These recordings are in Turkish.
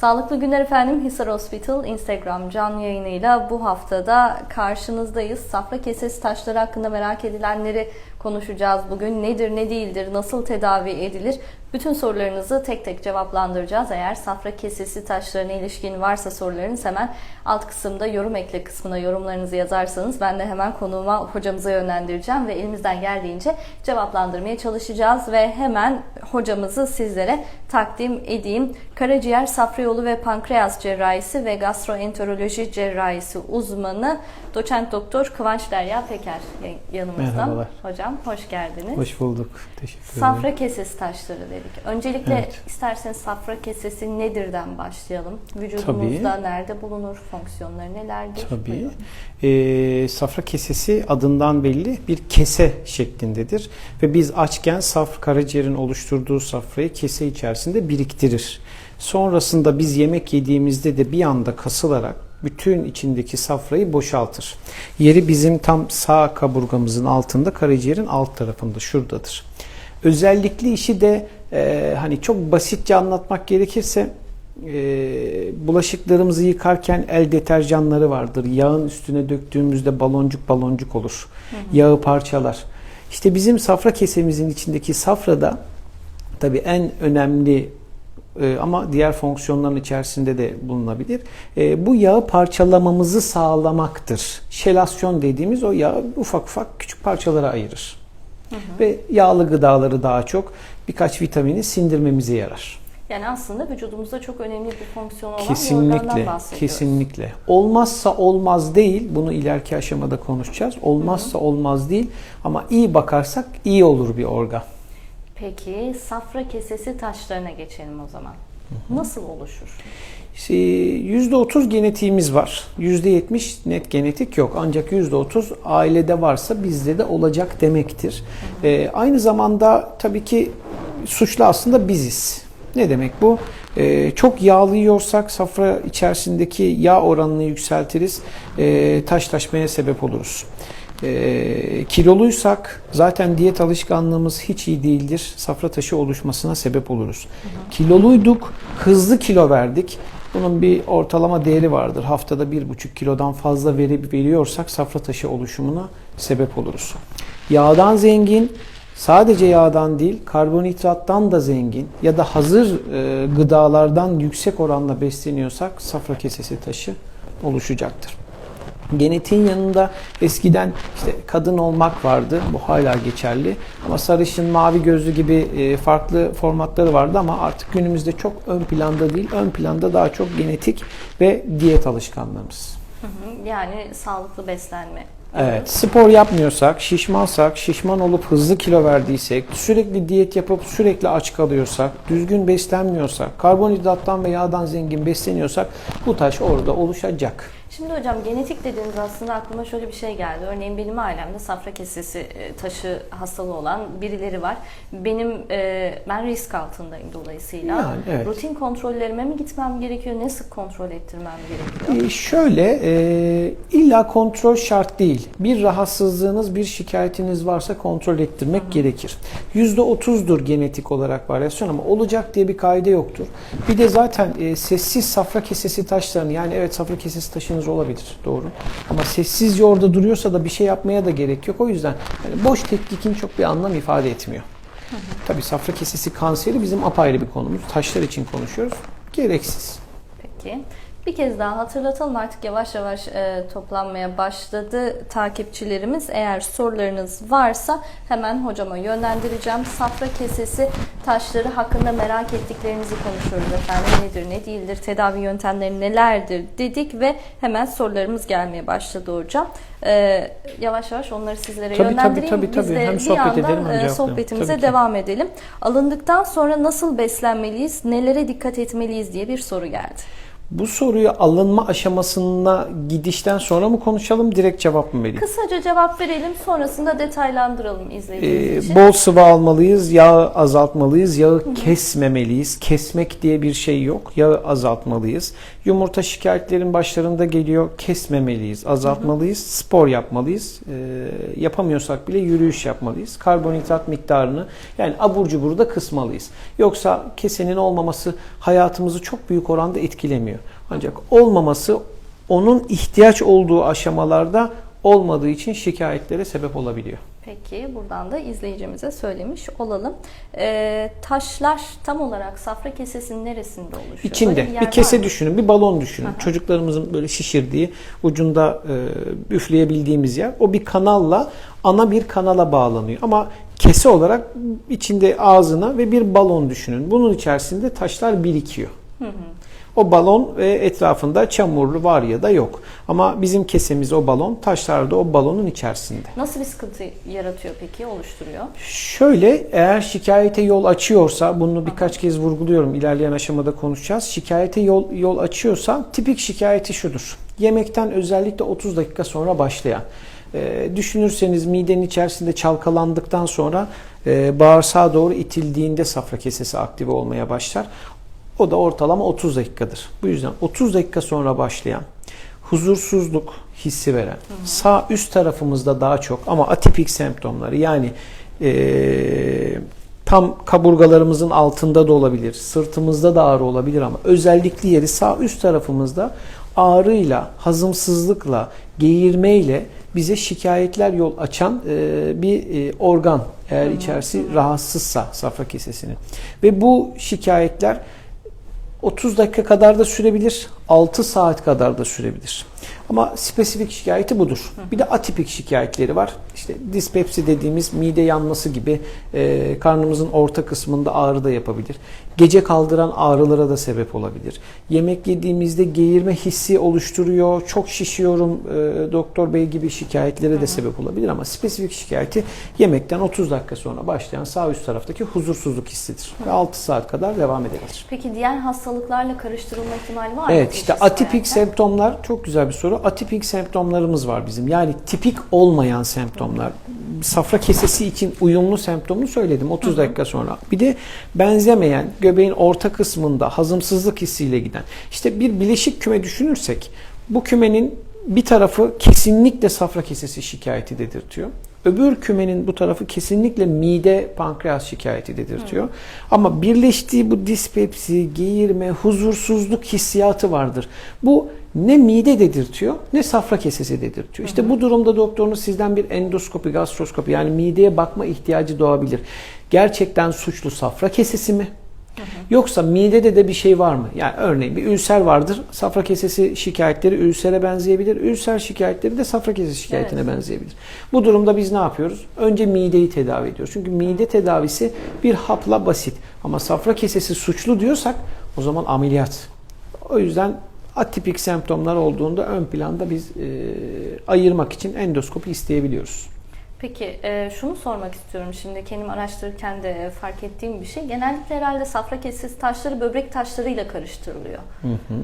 Sağlıklı günler efendim. Hisar Hospital Instagram canlı yayınıyla bu haftada karşınızdayız. Safra kesesi taşları hakkında merak edilenleri konuşacağız bugün. Nedir, ne değildir, nasıl tedavi edilir? Bütün sorularınızı tek tek cevaplandıracağız. Eğer safra kesesi taşlarına ilişkin varsa sorularınız hemen alt kısımda yorum ekle kısmına yorumlarınızı yazarsanız ben de hemen konuğuma hocamıza yönlendireceğim ve elimizden geldiğince cevaplandırmaya çalışacağız ve hemen hocamızı sizlere takdim edeyim. Karaciğer, safra yolu ve pankreas cerrahisi ve gastroenteroloji cerrahisi uzmanı doçent doktor Kıvanç Derya Peker yanımızda. Merhabalar. Hocam hoş geldiniz. Hoş bulduk. Teşekkür ederim. Safra kesesi taşları dedik. Öncelikle Evet. isterseniz safra kesesi nedirden başlayalım. Vücudumuzda nerede bulunur, fonksiyonları nelerdir? Tabii. Buyurun. Ee, safra kesesi adından belli bir kese şeklindedir. Ve biz açken saf karaciğerin oluşturduğu safrayı kese içerisinde biriktirir. Sonrasında biz yemek yediğimizde de bir anda kasılarak bütün içindeki safrayı boşaltır. Yeri bizim tam sağ kaburgamızın altında, karaciğerin alt tarafında, şuradadır. Özellikli işi de e, hani çok basitçe anlatmak gerekirse e, bulaşıklarımızı yıkarken el deterjanları vardır. Yağın üstüne döktüğümüzde baloncuk baloncuk olur. Yağı parçalar. İşte bizim safra kesemizin içindeki safrada tabii en önemli e, ama diğer fonksiyonların içerisinde de bulunabilir. E, bu yağı parçalamamızı sağlamaktır. Şelasyon dediğimiz o yağı ufak ufak küçük parçalara ayırır. Ve yağlı gıdaları daha çok birkaç vitamini sindirmemize yarar. Yani aslında vücudumuzda çok önemli bir fonksiyonu olan bir organdan Kesinlikle, bahsediyoruz. kesinlikle. Olmazsa olmaz değil. Bunu ileriki aşamada konuşacağız. Olmazsa olmaz değil. Ama iyi bakarsak iyi olur bir organ. Peki safra kesesi taşlarına geçelim o zaman. Nasıl oluşur? İşte %30 genetiğimiz var. %70 net genetik yok. Ancak %30 ailede varsa bizde de olacak demektir. Ee, aynı zamanda tabii ki suçlu aslında biziz. Ne demek bu? Ee, çok yağlı yiyorsak safra içerisindeki yağ oranını yükseltiriz. Ee, taşlaşmaya sebep oluruz. Ee, kiloluysak zaten diyet alışkanlığımız hiç iyi değildir. Safra taşı oluşmasına sebep oluruz. Kiloluyduk, hızlı kilo verdik. Bunun bir ortalama değeri vardır. Haftada 1,5 kilodan fazla veri veriyorsak safra taşı oluşumuna sebep oluruz. Yağdan zengin, sadece yağdan değil karbonhidrattan da zengin ya da hazır e, gıdalardan yüksek oranla besleniyorsak safra kesesi taşı oluşacaktır. Genetiğin yanında eskiden işte kadın olmak vardı. Bu hala geçerli. Ama sarışın, mavi gözlü gibi e, farklı formatları vardı ama artık günümüzde çok ön planda değil. Ön planda daha çok genetik ve diyet alışkanlığımız. Yani sağlıklı beslenme. Evet, spor yapmıyorsak, şişmansak, şişman olup hızlı kilo verdiysek, sürekli diyet yapıp sürekli aç kalıyorsak, düzgün beslenmiyorsak, karbonhidrattan ve yağdan zengin besleniyorsak bu taş orada oluşacak. Şimdi hocam genetik dediğiniz aslında aklıma şöyle bir şey geldi. Örneğin benim ailemde safra kesesi e, taşı hastalığı olan birileri var. Benim e, ben risk altındayım dolayısıyla. Yani, evet. Rutin kontrollerime mi gitmem gerekiyor? Ne sık kontrol ettirmem gerekiyor? Ee, şöyle, e, illa kontrol şart değil. Bir rahatsızlığınız, bir şikayetiniz varsa kontrol ettirmek gerekir. %30'dur genetik olarak varyasyon ama olacak diye bir kaide yoktur. Bir de zaten e, sessiz safra kesesi taşlarını, yani evet safra kesesi taşınız olabilir, doğru. Ama sessizce orada duruyorsa da bir şey yapmaya da gerek yok. O yüzden yani boş tetkikin çok bir anlam ifade etmiyor. Tabii safra kesesi kanseri bizim apayrı bir konumuz. Taşlar için konuşuyoruz. Gereksiz. Peki. Bir kez daha hatırlatalım artık yavaş yavaş e, toplanmaya başladı takipçilerimiz. Eğer sorularınız varsa hemen hocama yönlendireceğim. Safra kesesi taşları hakkında merak ettiklerinizi konuşuyoruz efendim. Nedir, ne değildir, tedavi yöntemleri nelerdir dedik ve hemen sorularımız gelmeye başladı hocam. E, yavaş yavaş onları sizlere Tabii, tabii, yönlendireyim. tabii, Biz tabii. de Hem bir sohbet yandan edelim, hem e, sohbetimize Tabii ki. devam edelim. Alındıktan sonra nasıl beslenmeliyiz, nelere dikkat etmeliyiz diye bir soru geldi. Bu soruyu alınma aşamasına gidişten sonra mı konuşalım, direkt cevap mı vereyim? Kısaca cevap verelim, sonrasında detaylandıralım izlediğiniz Ee, için. bol sıvı almalıyız, yağı azaltmalıyız, yağı kesmemeliyiz. Kesmek diye bir şey yok, yağı azaltmalıyız. Yumurta şikayetlerin başlarında geliyor. Kesmemeliyiz, azaltmalıyız, spor yapmalıyız. Ee, yapamıyorsak bile yürüyüş yapmalıyız. Karbonhidrat miktarını yani abur cuburu da kısmalıyız. Yoksa kesenin olmaması hayatımızı çok büyük oranda etkilemiyor. Ancak olmaması onun ihtiyaç olduğu aşamalarda olmadığı için şikayetlere sebep olabiliyor. Peki buradan da izleyicimize söylemiş olalım. Ee, taşlar tam olarak safra kesesinin neresinde oluşuyor? İçinde bir, var kese düşünün, bir balon düşünün. Aha. Çocuklarımızın böyle şişirdiği, ucunda e, üfleyebildiğimiz yer. O bir kanalla, ana bir kanala bağlanıyor. Ama kese olarak içinde ağzına ve bir balon düşünün. Bunun içerisinde taşlar birikiyor. O balon ve etrafında çamurlu var ya da yok. Ama bizim kesemiz o balon, taşlar da o balonun içerisinde. Nasıl bir sıkıntı yaratıyor peki, oluşturuyor? Şöyle eğer şikayete yol açıyorsa bunu birkaç kez vurguluyorum ilerleyen aşamada konuşacağız. Şikayete yol yol açıyorsa tipik şikayeti şudur. Yemekten özellikle 30 dakika sonra başlayan. Ee, düşünürseniz midenin içerisinde çalkalandıktan sonra e, bağırsağa doğru itildiğinde safra kesesi aktive olmaya başlar. O da ortalama 30 dakikadır. Bu yüzden 30 dakika sonra başlayan huzursuzluk hissi veren sağ üst tarafımızda daha çok ama atipik semptomları yani eee, tam kaburgalarımızın altında da olabilir, sırtımızda da ağrı olabilir ama özellikle yeri sağ üst tarafımızda ağrıyla, hazımsızlıkla, geğirmeyle bize şikayetler yol açan eee, bir eee, organ eğer içerisi rahatsızsa safra kesesinin. Ve bu şikayetler 30 dakika kadar da sürebilir, 6 saat kadar da sürebilir. Ama spesifik şikayeti budur. Bir de atipik şikayetleri var. İşte dispepsi dediğimiz mide yanması gibi e, karnımızın orta kısmında ağrı da yapabilir. Gece kaldıran ağrılara da sebep olabilir. Yemek yediğimizde geğirme hissi oluşturuyor. Çok şişiyorum e, doktor bey gibi şikayetlere de sebep olabilir ama spesifik şikayeti yemekten 30 dakika sonra başlayan sağ üst taraftaki huzursuzluk hissidir. Ve 6 saat kadar devam edebilir. Peki diğer hastalıklarla karıştırılma ihtimali var mı? Evet işte atipik vererek? semptomlar çok güzel bir soru. Atipik semptomlarımız var bizim. Yani tipik olmayan semptomlar. Safra kesesi için uyumlu semptomunu söyledim 30 dakika sonra. Bir de benzemeyen göbeğin orta kısmında hazımsızlık hissiyle giden. İşte bir bileşik küme düşünürsek bu kümenin bir tarafı kesinlikle safra kesesi şikayeti dedirtiyor. Öbür kümenin bu tarafı kesinlikle mide pankreas şikayeti dedirtiyor. Ama birleştiği bu dispepsi, geğirme, huzursuzluk hissiyatı vardır. Bu ne mide dedirtiyor ne safra kesesi dedirtiyor. İşte bu durumda doktorunuz sizden bir endoskopi, gastroskopi yani mideye bakma ihtiyacı doğabilir. Gerçekten suçlu safra kesesi mi? Yoksa midede de bir şey var mı? Yani örneğin bir ülser vardır. Safra kesesi şikayetleri ülsere benzeyebilir. Ülser şikayetleri de safra kesesi şikayetine Evet. benzeyebilir. Bu durumda biz ne yapıyoruz? Önce mideyi tedavi ediyoruz. Çünkü mide tedavisi bir hapla basit. Ama safra kesesi suçlu diyorsak o zaman ameliyat. O yüzden atipik semptomlar olduğunda ön planda biz e, ayırmak için endoskopi isteyebiliyoruz. Peki e, şunu sormak istiyorum şimdi kendim araştırırken de e, fark ettiğim bir şey. Genellikle herhalde safra kesesi taşları böbrek taşlarıyla karıştırılıyor.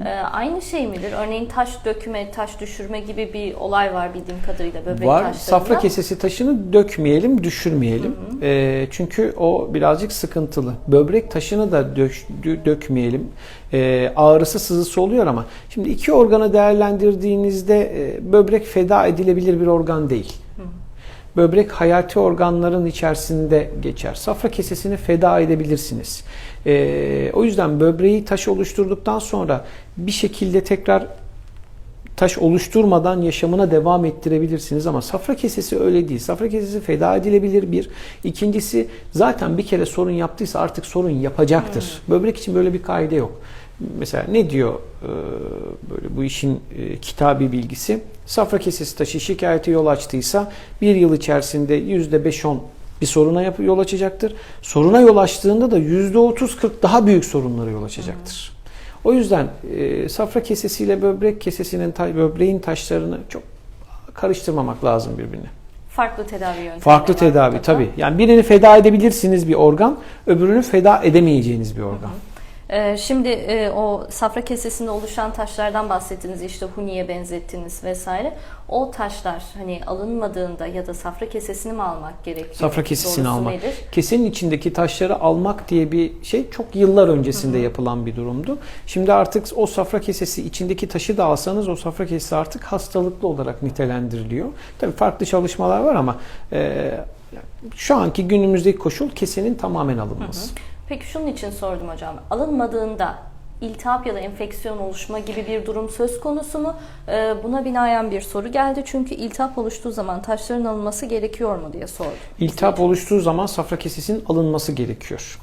E, aynı şey midir? Örneğin taş dökme, taş düşürme gibi bir olay var bildiğim kadarıyla böbrek Var. taşlarında. Safra kesesi taşını dökmeyelim, düşürmeyelim. Ee, çünkü o birazcık sıkıntılı. Böbrek taşını da dök- dö- dökmeyelim. Ee, ağrısı, sızısı oluyor ama şimdi iki organı değerlendirdiğinizde e, böbrek feda edilebilir bir organ değil. Böbrek hayati organların içerisinde geçer. Safra kesesini feda edebilirsiniz. Ee, o yüzden böbreği taş oluşturduktan sonra bir şekilde tekrar taş oluşturmadan yaşamına devam ettirebilirsiniz ama safra kesesi öyle değil. Safra kesesi feda edilebilir bir. İkincisi zaten bir kere sorun yaptıysa artık sorun yapacaktır. Böbrek için böyle bir kaide yok. Mesela ne diyor e, böyle bu işin e, kitabi bilgisi? Safra kesesi taşı şikayete yol açtıysa bir yıl içerisinde %5-10 bir soruna yap- yol açacaktır. Soruna yol açtığında da %30-40 daha büyük sorunlara yol açacaktır. O yüzden e, safra kesesiyle böbrek kesesinin ta- böbreğin taşlarını çok karıştırmamak lazım birbirine. Farklı tedavi yöntemleri Farklı tedavi tabii. Yani birini feda edebilirsiniz bir organ, öbürünü feda edemeyeceğiniz bir organ. Ee, şimdi e, o safra kesesinde oluşan taşlardan bahsettiniz işte huniye benzettiniz vesaire. O taşlar hani alınmadığında ya da safra kesesini mi almak gerekiyor? Safra kesesini Doğrusu almak. nedir? Kesenin içindeki taşları almak diye bir şey çok yıllar öncesinde yapılan bir durumdu. Şimdi artık o safra kesesi içindeki taşı da alsanız o safra kesesi artık hastalıklı olarak nitelendiriliyor. Tabii farklı çalışmalar var ama e, şu anki günümüzdeki koşul kesenin tamamen alınması. Peki şunun için sordum hocam. Alınmadığında iltihap ya da enfeksiyon oluşma gibi bir durum söz konusu mu? Ee, buna binaen bir soru geldi. Çünkü iltihap oluştuğu zaman taşların alınması gerekiyor mu diye sordum. İltihap oluştuğu zaman safra kesesinin alınması gerekiyor.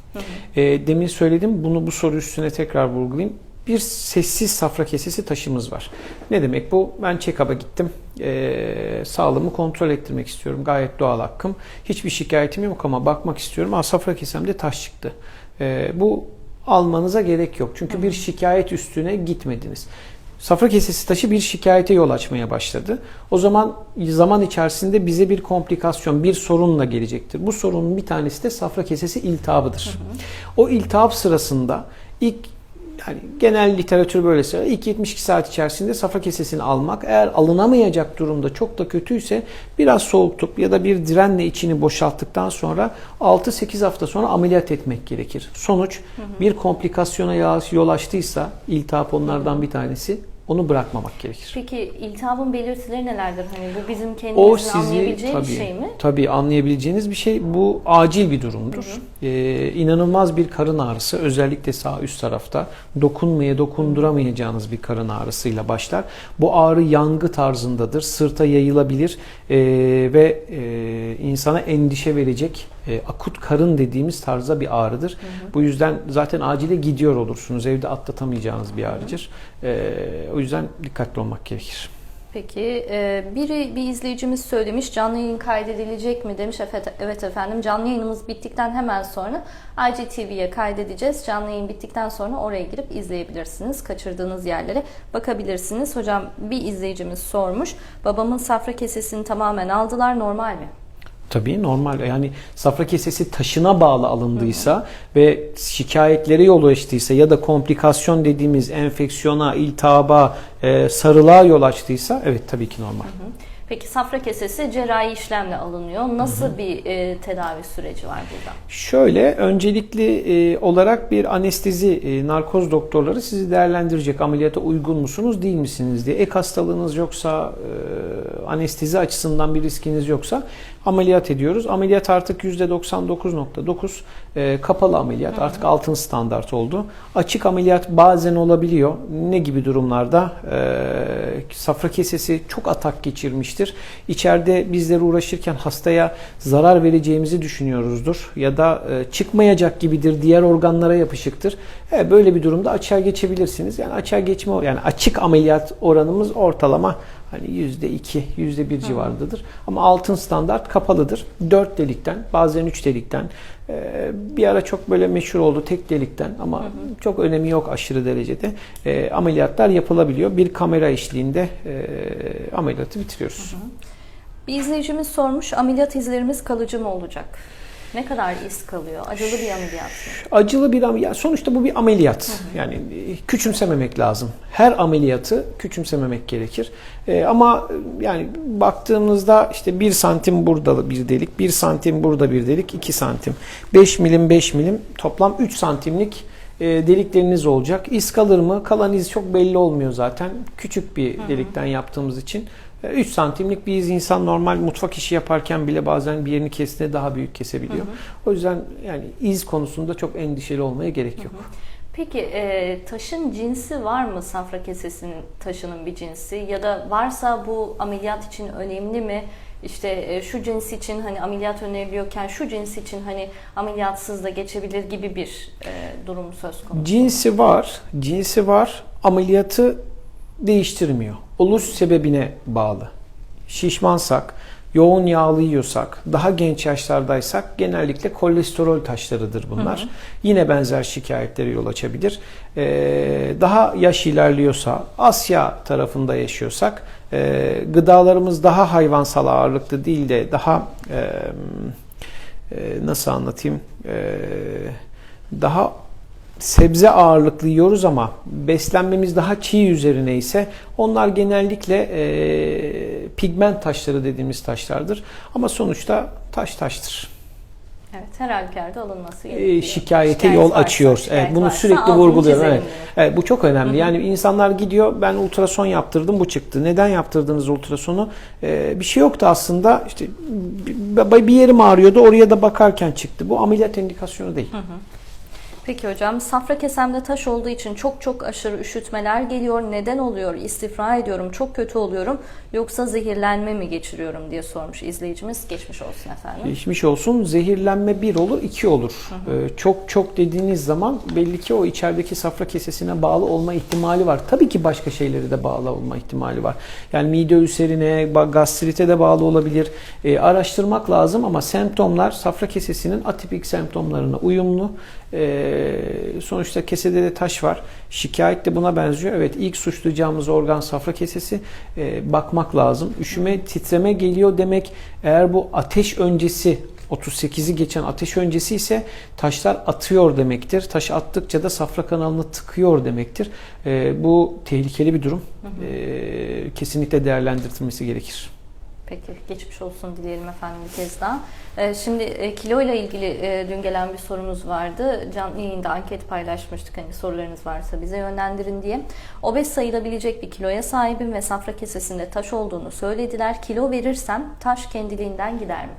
E, demin söyledim bunu bu soru üstüne tekrar vurgulayayım. Bir sessiz safra kesesi taşımız var. Ne demek bu? Ben check-up'a gittim. E, sağlığımı kontrol ettirmek istiyorum. Gayet doğal hakkım. Hiçbir şikayetim yok ama bakmak istiyorum. Aa, safra kesemde taş çıktı. E, bu almanıza gerek yok. Çünkü bir şikayet üstüne gitmediniz. Safra kesesi taşı bir şikayete yol açmaya başladı. O zaman zaman içerisinde bize bir komplikasyon, bir sorunla gelecektir. Bu sorunun bir tanesi de safra kesesi iltihabıdır. O iltihap sırasında ilk yani genel literatür böyle söylüyor. İlk 72 saat içerisinde safra kesesini almak eğer alınamayacak durumda çok da kötüyse biraz soğutup ya da bir direnle içini boşalttıktan sonra 6-8 hafta sonra ameliyat etmek gerekir. Sonuç bir komplikasyona yol açtıysa iltihap onlardan bir tanesi onu bırakmamak gerekir. Peki iltihabın belirtileri nelerdir? Hani bu bizim O kendimizin sizi anlayabileceği tabii, bir şey mi? tabii anlayabileceğiniz bir şey. Bu acil bir durumdur. Ee, inanılmaz bir karın ağrısı özellikle sağ üst tarafta dokunmaya dokunduramayacağınız bir karın ağrısıyla başlar. Bu ağrı yangı tarzındadır. Sırta yayılabilir ee, ve e, insana endişe verecek e, akut karın dediğimiz tarzda bir ağrıdır. Bu yüzden zaten acile gidiyor olursunuz. Evde atlatamayacağınız bir ağrıdır. Ee, o yüzden dikkatli olmak gerekir. Peki e, biri bir izleyicimiz söylemiş canlı yayın kaydedilecek mi demiş. Evet, efendim canlı yayınımız bittikten hemen sonra IGTV'ye kaydedeceğiz. Canlı yayın bittikten sonra oraya girip izleyebilirsiniz. Kaçırdığınız yerlere bakabilirsiniz. Hocam bir izleyicimiz sormuş. Babamın safra kesesini tamamen aldılar normal mi? Tabii normal yani safra kesesi taşına bağlı alındıysa ve şikayetlere yol açtıysa ya da komplikasyon dediğimiz enfeksiyona, iltihaba, e, sarılığa yol açtıysa evet tabii ki normal. Peki safra kesesi cerrahi işlemle alınıyor. Nasıl bir e, tedavi süreci var burada? Şöyle öncelikli e, olarak bir anestezi e, narkoz doktorları sizi değerlendirecek ameliyata uygun musunuz değil misiniz diye. Ek hastalığınız yoksa e, anestezi açısından bir riskiniz yoksa ameliyat ediyoruz. Ameliyat artık %99.9 e, kapalı ameliyat artık altın standart oldu. Açık ameliyat bazen olabiliyor. Ne gibi durumlarda? E, safra kesesi çok atak geçirmiştir. İçeride bizleri uğraşırken hastaya zarar vereceğimizi düşünüyoruzdur. Ya da e, çıkmayacak gibidir, diğer organlara yapışıktır. E, böyle bir durumda açığa geçebilirsiniz. Yani açığa geçme yani açık ameliyat oranımız ortalama hani %2, %1 civarındadır. Ama altın standart kapalıdır. 4 delikten, bazen 3 delikten. e, Bir ara çok böyle meşhur oldu tek delikten ama çok önemi yok aşırı derecede. E, ameliyatlar yapılabiliyor. Bir kamera eşliğinde e, ameliyatı bitiriyoruz. Bir izleyicimiz sormuş ameliyat izlerimiz kalıcı mı olacak? Ne kadar iz kalıyor? Acılı bir ameliyat mı? Acılı bir ameliyat. Sonuçta bu bir ameliyat. Yani e, küçümsememek lazım. Her ameliyatı küçümsememek gerekir. E, ama e, yani baktığımızda işte 1 santim burada bir delik, 1 santim burada bir delik, 2 santim. 5 milim 5 milim toplam 3 santimlik e, delikleriniz olacak. İz kalır mı? Kalan iz çok belli olmuyor zaten. Küçük bir delikten yaptığımız için. 3 santimlik bir iz insan normal mutfak işi yaparken bile bazen bir yerini kestiğinde daha büyük kesebiliyor. O yüzden yani iz konusunda çok endişeli olmaya gerek yok. Peki e, taşın cinsi var mı safra kesesinin taşının bir cinsi ya da varsa bu ameliyat için önemli mi? İşte e, şu cins için hani ameliyat öneriliyorken şu cins için hani ameliyatsız da geçebilir gibi bir e, durum söz konusu. Cinsi var, cinsi var. Ameliyatı değiştirmiyor. Oluş sebebine bağlı. Şişmansak, yoğun yağlı yiyorsak, daha genç yaşlardaysak genellikle kolesterol taşlarıdır bunlar. Yine benzer şikayetlere yol açabilir. Ee, daha yaş ilerliyorsa, Asya tarafında yaşıyorsak, e, gıdalarımız daha hayvansal ağırlıklı değil de daha e, e, nasıl anlatayım, e, daha sebze ağırlıklı yiyoruz ama beslenmemiz daha çiğ üzerine ise onlar genellikle e, pigment taşları dediğimiz taşlardır. Ama sonuçta taş taştır. Evet, her halükarda alınması E, gerekiyor. şikayete Şikayet yol varsa, açıyoruz. şikayet Evet, bunu varsa sürekli vurguluyorum. Evet. Evet, bu çok önemli. Yani insanlar gidiyor ben ultrason yaptırdım bu çıktı. Neden yaptırdınız ultrasonu? Ee, bir şey yoktu aslında. İşte bir, bir yerim ağrıyordu oraya da bakarken çıktı. Bu ameliyat indikasyonu değil. Peki hocam, safra kesemde taş olduğu için çok çok aşırı üşütmeler geliyor. Neden oluyor? İstifra ediyorum, çok kötü oluyorum. Yoksa zehirlenme mi geçiriyorum diye sormuş izleyicimiz. Geçmiş olsun efendim. Geçmiş olsun. Zehirlenme bir olur, iki olur. Ee, çok çok dediğiniz zaman belli ki o içerideki safra kesesine bağlı olma ihtimali var. Tabii ki başka şeyleri de bağlı olma ihtimali var. Yani mide ülserine, gastrite de bağlı olabilir. Ee, araştırmak lazım ama semptomlar safra kesesinin atipik semptomlarına uyumlu. Ee, sonuçta kesede de taş var. Şikayet de buna benziyor. Evet ilk suçlayacağımız organ safra kesesi. Ee, bakmak lazım. Üşüme, titreme geliyor demek eğer bu ateş öncesi 38'i geçen ateş öncesi ise taşlar atıyor demektir. Taş attıkça da safra kanalını tıkıyor demektir. Ee, bu tehlikeli bir durum. Ee, kesinlikle değerlendirilmesi gerekir. Peki geçmiş olsun dileyelim efendim bir kez daha. Ee, Şimdi e, kilo ile ilgili e, dün gelen bir sorumuz vardı. Canlı yayında anket paylaşmıştık hani sorularınız varsa bize yönlendirin diye. Obez sayılabilecek bir kiloya sahibim ve safra kesesinde taş olduğunu söylediler. Kilo verirsem taş kendiliğinden gider mi?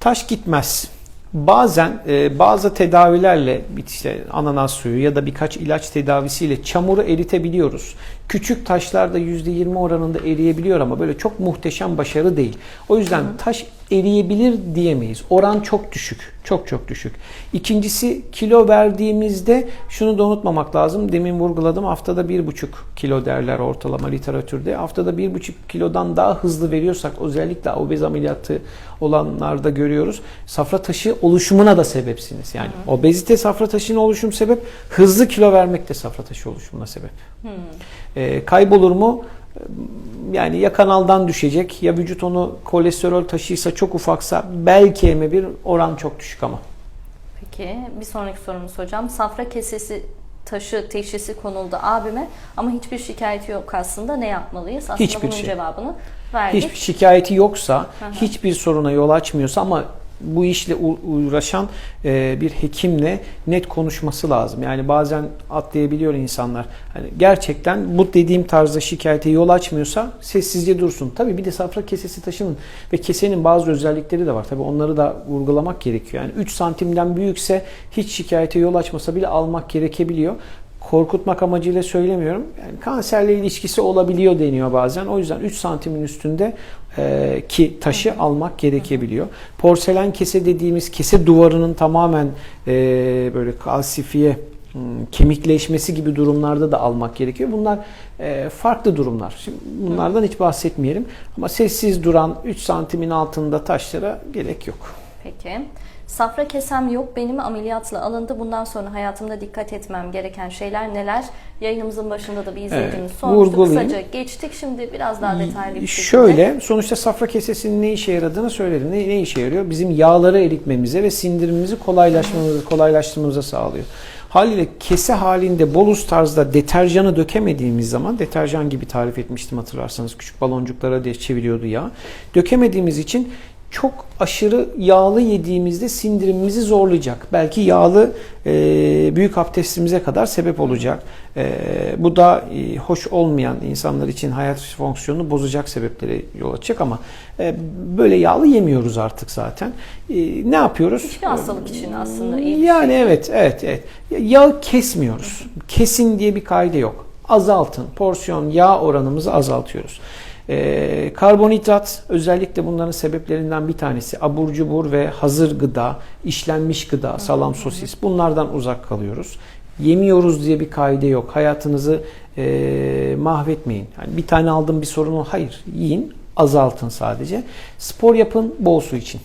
Taş gitmez. Bazen e, bazı tedavilerle işte ananas suyu ya da birkaç ilaç tedavisiyle çamuru eritebiliyoruz. Küçük taşlar da %20 oranında eriyebiliyor ama böyle çok muhteşem başarı değil. O yüzden taş eriyebilir diyemeyiz. Oran çok düşük. Çok çok düşük. İkincisi kilo verdiğimizde şunu da unutmamak lazım. Demin vurguladım haftada 1,5 kilo derler ortalama literatürde. Haftada 1,5 kilodan daha hızlı veriyorsak özellikle obez ameliyatı olanlarda görüyoruz. Safra taşı oluşumuna da sebepsiniz. Yani obezite safra taşının oluşum sebep, hızlı kilo vermek de safra taşı oluşumuna sebep. Ee, kaybolur mu? Yani ya kanaldan düşecek ya vücut onu kolesterol taşıysa çok ufaksa belki eme bir oran çok düşük ama. Peki bir sonraki sorumuz hocam. Safra kesesi taşı teşhisi konuldu abime ama hiçbir şikayeti yok aslında ne yapmalıyız? Aslında Hiçbir bunun şey. cevabını verdik. Hiçbir şikayeti yoksa, hiçbir soruna yol açmıyorsa ama bu işle uğraşan e, bir hekimle net konuşması lazım. Yani bazen atlayabiliyor insanlar. Hani gerçekten bu dediğim tarzda şikayete yol açmıyorsa sessizce dursun. Tabii bir de safra kesesi taşının ve kesenin bazı özellikleri de var. Tabii onları da vurgulamak gerekiyor. Yani 3 santimden büyükse hiç şikayete yol açmasa bile almak gerekebiliyor korkutmak amacıyla söylemiyorum. Yani kanserle ilişkisi olabiliyor deniyor bazen. O yüzden 3 santimin üstünde e, ki taşı almak gerekebiliyor. Porselen kese dediğimiz kese duvarının tamamen e, böyle kalsifiye hmm, kemikleşmesi gibi durumlarda da almak gerekiyor. Bunlar e, farklı durumlar. Şimdi bunlardan hiç bahsetmeyelim. Ama sessiz duran 3 santimin altında taşlara gerek yok. Peki. Safra kesem yok benim ameliyatla alındı. Bundan sonra hayatımda dikkat etmem gereken şeyler neler? Yayınımızın başında da bir izleyicimiz Evet, sormuştu. vurgulayayım. Kısaca geçtik. Şimdi biraz daha detaylı bir şekilde. Şöyle, sonuçta safra kesesinin ne işe yaradığını söyledim. Ne, ne işe yarıyor? Bizim yağları eritmemize ve sindirimimizi kolaylaştırmamıza, kolaylaştırmamıza sağlıyor. Haliyle kese halinde bolus tarzda deterjanı dökemediğimiz zaman, deterjan gibi tarif etmiştim hatırlarsanız, küçük baloncuklara diye çeviriyordu yağ. Dökemediğimiz için çok aşırı yağlı yediğimizde sindirimimizi zorlayacak. Belki yağlı e, büyük abdestimize kadar sebep olacak. E, bu da e, hoş olmayan insanlar için hayat fonksiyonunu bozacak sebeplere yol açacak ama e, böyle yağlı yemiyoruz artık zaten. E, ne yapıyoruz? Hiçbir hastalık için aslında iyi bir Yani evet, evet, evet. Yağ kesmiyoruz. Kesin diye bir kaide yok. Azaltın. Porsiyon yağ oranımızı azaltıyoruz. Ee, karbonhidrat özellikle bunların sebeplerinden bir tanesi abur cubur ve hazır gıda, işlenmiş gıda, salam, sosis bunlardan uzak kalıyoruz. Yemiyoruz diye bir kaide yok. Hayatınızı e, mahvetmeyin. Yani bir tane aldım bir sorun. Hayır. Yiyin, azaltın sadece. Spor yapın, bol su için.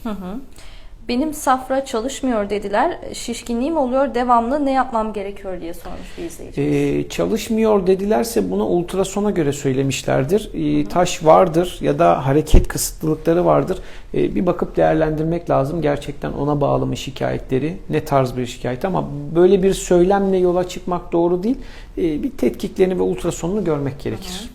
Benim safra çalışmıyor dediler. Şişkinliğim oluyor. Devamlı ne yapmam gerekiyor diye sormuş bir izleyici. Ee, çalışmıyor dedilerse bunu ultrasona göre söylemişlerdir. Ee, taş vardır ya da hareket kısıtlılıkları vardır. Ee, bir bakıp değerlendirmek lazım. Gerçekten ona bağlı mı şikayetleri? Ne tarz bir şikayet? Ama böyle bir söylemle yola çıkmak doğru değil. Ee, bir tetkiklerini ve ultrasonunu görmek gerekir.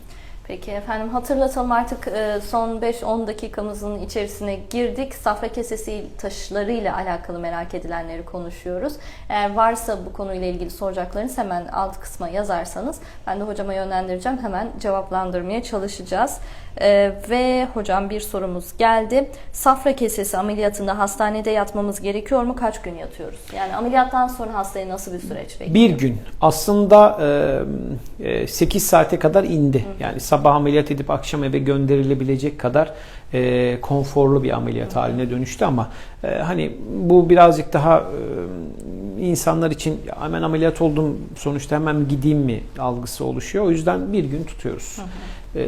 Peki efendim hatırlatalım artık e, son 5-10 dakikamızın içerisine girdik. Safra kesesi taşlarıyla alakalı merak edilenleri konuşuyoruz. Eğer varsa bu konuyla ilgili soracaklarınız hemen alt kısma yazarsanız ben de hocama yönlendireceğim. Hemen cevaplandırmaya çalışacağız. E, Ve hocam bir sorumuz geldi. Safra kesesi ameliyatında hastanede yatmamız gerekiyor mu? Kaç gün yatıyoruz? Yani ameliyattan sonra hastaya nasıl bir süreç bekliyor? Bir gün. Aslında e, e, 8 saate kadar indi. Yani sabah ameliyat edip akşam eve gönderilebilecek kadar e, konforlu bir ameliyat haline dönüştü ama e, hani bu birazcık daha e, insanlar için "Ya hemen ameliyat oldum sonuçta hemen gideyim mi algısı oluşuyor. O yüzden bir gün tutuyoruz. E,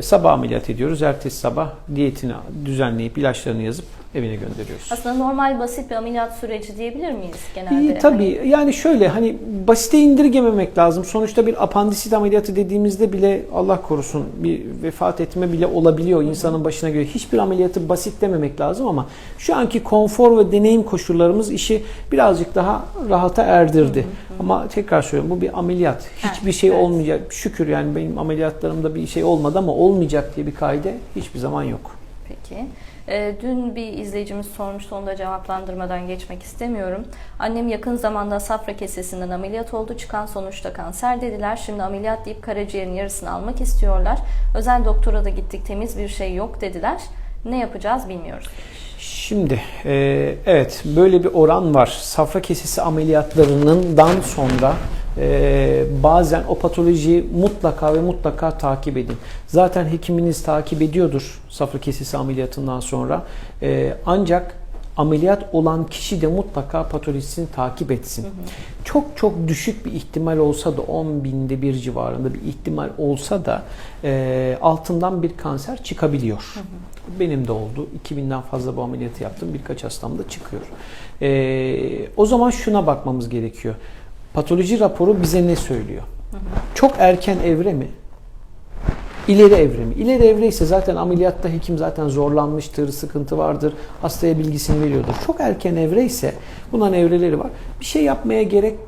sabah ameliyat ediyoruz. Ertesi sabah diyetini düzenleyip ilaçlarını yazıp evine gönderiyoruz. Aslında normal basit bir ameliyat süreci diyebilir miyiz genelde? İyi, tabii yani şöyle hani basite indirgememek lazım. Sonuçta bir apandisit ameliyatı dediğimizde bile Allah korusun bir vefat etme bile olabiliyor insanın başına göre. Hiçbir ameliyatı basit dememek lazım ama şu anki konfor ve deneyim koşullarımız işi birazcık daha rahata erdirdi. Ama tekrar söylüyorum bu bir ameliyat. Hiçbir Evet, şey evet. olmayacak. Şükür yani benim ameliyatlarımda bir şey olmadı ama olmayacak diye bir kaide hiçbir zaman yok. Peki. Ee, dün bir izleyicimiz sormuştu, onu da cevaplandırmadan geçmek istemiyorum. Annem yakın zamanda safra kesesinden ameliyat oldu. Çıkan sonuçta kanser dediler. Şimdi ameliyat deyip karaciğerin yarısını almak istiyorlar. Özel doktora da gittik, temiz bir şey yok dediler. Ne yapacağız bilmiyoruz. Şimdi e, evet böyle bir oran var. Safra kesesi ameliyatlarından sonra e, bazen o patolojiyi mutlaka ve mutlaka takip edin. Zaten hekiminiz takip ediyordur safra kesesi ameliyatından sonra. E, ancak ameliyat olan kişi de mutlaka patolojisini takip etsin. Çok çok düşük bir ihtimal olsa da 10 binde bir civarında bir ihtimal olsa da e, altından bir kanser çıkabiliyor. Benim de oldu. 2000'den fazla bu ameliyatı yaptım. Birkaç hastamda çıkıyor. E, o zaman şuna bakmamız gerekiyor. Patoloji raporu bize ne söylüyor? Çok erken evre mi? İleri evre mi? İleri evre ise zaten ameliyatta hekim zaten zorlanmıştır, sıkıntı vardır, hastaya bilgisini veriyordur. Çok erken evre ise bunların evreleri var. Bir şey yapmaya gerek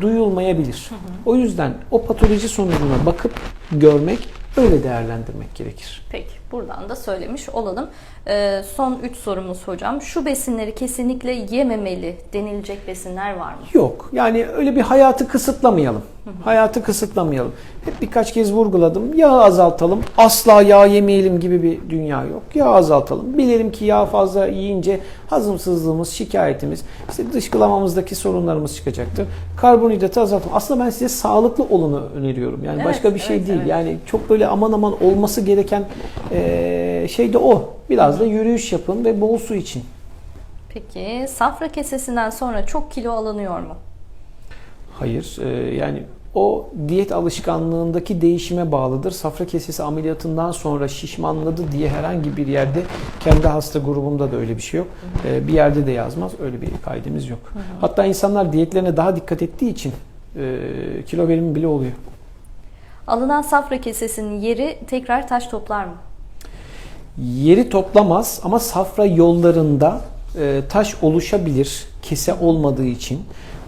duyulmayabilir. O yüzden o patoloji sonucuna bakıp görmek, öyle değerlendirmek gerekir. Peki, buradan da söylemiş olalım. Ee, son 3 sorumuz hocam. Şu besinleri kesinlikle yememeli denilecek besinler var mı? Yok. Yani öyle bir hayatı kısıtlamayalım. Hayatı kısıtlamayalım. Hep birkaç kez vurguladım. Yağ azaltalım. Asla yağ yemeyelim gibi bir dünya yok. Yağ azaltalım. Bilelim ki yağ fazla yiyince hazımsızlığımız, şikayetimiz, işte dışkılamamızdaki sorunlarımız çıkacaktır. Karbonhidratı azaltalım. Aslında ben size sağlıklı olunu öneriyorum. Yani Evet, başka bir şey evet, değil. evet. Yani çok böyle aman aman olması gereken eee, şey de o. Biraz da yürüyüş yapın ve bol su için. Peki, safra kesesinden sonra çok kilo alınıyor mu? Hayır. e, yani o diyet alışkanlığındaki değişime bağlıdır. Safra kesesi ameliyatından sonra şişmanladı diye herhangi bir yerde kendi hasta grubumda da öyle bir şey yok. E, bir yerde de yazmaz. Öyle bir kaidemiz yok. Hatta insanlar diyetlerine daha dikkat ettiği için e, kilo verimi bile oluyor. Alınan safra kesesinin yeri tekrar taş toplar mı? Yeri toplamaz ama safra yollarında e, taş oluşabilir kese olmadığı için.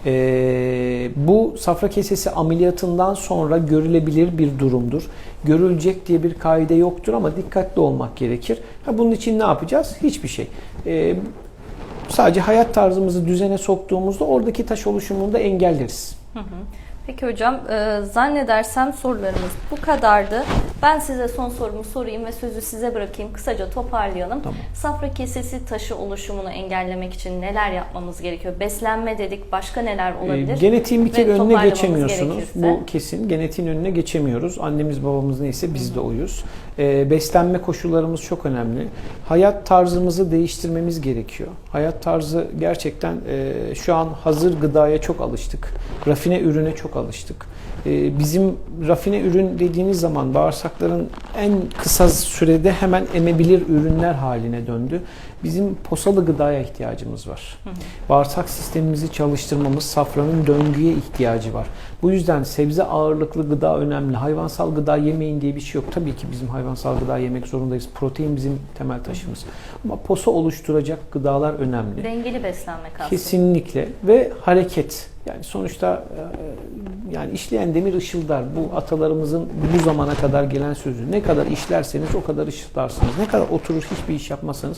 E, bu safra kesesi ameliyatından sonra görülebilir bir durumdur. Görülecek diye bir kaide yoktur ama dikkatli olmak gerekir. Bunun için ne yapacağız? Hiçbir şey. E, sadece hayat tarzımızı düzene soktuğumuzda oradaki taş oluşumunu da engelleriz. Peki hocam, zannedersem sorularımız bu kadardı. Ben size son sorumu sorayım ve sözü size bırakayım. Kısaca toparlayalım. Tamam. Safra kesesi taşı oluşumunu engellemek için neler yapmamız gerekiyor? Beslenme dedik, başka neler olabilir? E, genetiğin bir Ve kere önüne toparlamamız geçemiyorsunuz. gerekirse? Bu kesin. Genetiğin önüne geçemiyoruz. Annemiz babamız neyse biz de oyuz. E, beslenme koşullarımız çok önemli. Hayat tarzımızı değiştirmemiz gerekiyor. Hayat tarzı gerçekten e, şu an hazır gıdaya çok alıştık. Rafine ürüne çok alıştık. E, bizim rafine ürün dediğiniz zaman bağırsak bağırsakların en kısa sürede hemen emebilir ürünler haline döndü. Bizim posalı gıdaya ihtiyacımız var. Bağırsak sistemimizi çalıştırmamız, safranın döngüye ihtiyacı var. Bu yüzden sebze ağırlıklı gıda önemli. Hayvansal gıda yemeyin diye bir şey yok. Tabii ki bizim hayvansal gıda yemek zorundayız. Protein bizim temel taşımız. Ama posa oluşturacak gıdalar önemli. Dengeli beslenmek aslında. Kesinlikle ve hareket. Yani sonuçta e, yani işleyen demir ışıldar. Bu atalarımızın bu zamana kadar gelen sözü. Ne kadar işlerseniz o kadar ışıldarsınız. Ne kadar oturur hiçbir iş yapmasanız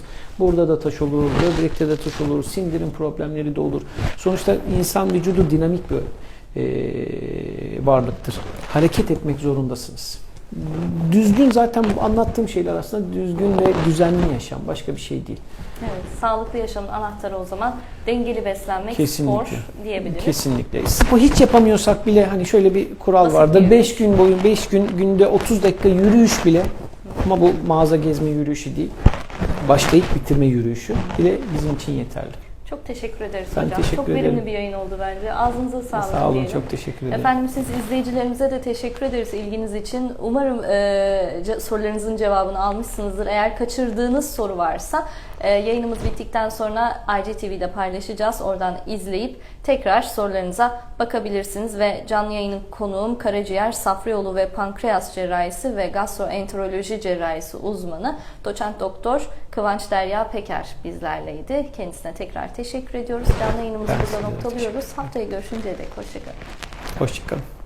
burada da taş olur, böbrekte de taş olur, sindirim problemleri de olur. Sonuçta insan vücudu dinamik bir e, varlıktır. Hareket etmek zorundasınız. Düzgün zaten anlattığım şeyler aslında düzgün ve düzenli yaşam. Başka bir şey değil. Evet, sağlıklı yaşamın anahtarı o zaman dengeli beslenmek, Kesinlikle. spor diyebiliriz. Kesinlikle. Spor hiç yapamıyorsak bile hani şöyle bir kural Nasıl vardır. bir 5 gün boyun 5 gün günde 30 dakika yürüyüş bile ama bu mağaza gezme yürüyüşü değil. Başlayıp bitirme yürüyüşü bile bizim için yeterli. Çok teşekkür ederiz Ben hocam. teşekkür çok verimli bir yayın oldu bence. Ağzınıza sağlık Sağ olun, diyelim. çok teşekkür ederim. Efendim siz izleyicilerimize de teşekkür ederiz ilginiz için. Umarım e, sorularınızın cevabını almışsınızdır. Eğer kaçırdığınız soru varsa e, yayınımız bittikten sonra IGTV'de paylaşacağız. Oradan izleyip tekrar sorularınıza bakabilirsiniz ve canlı yayının konuğum karaciğer, safra yolu ve pankreas cerrahisi ve gastroenteroloji cerrahisi uzmanı doçent doktor Kıvanç Derya Peker bizlerleydi. Kendisine tekrar teşekkür ediyoruz. Canlı yayınımızı burada noktalıyoruz. Haftaya görüşünceye dek hoşçakalın. Hoşçakalın.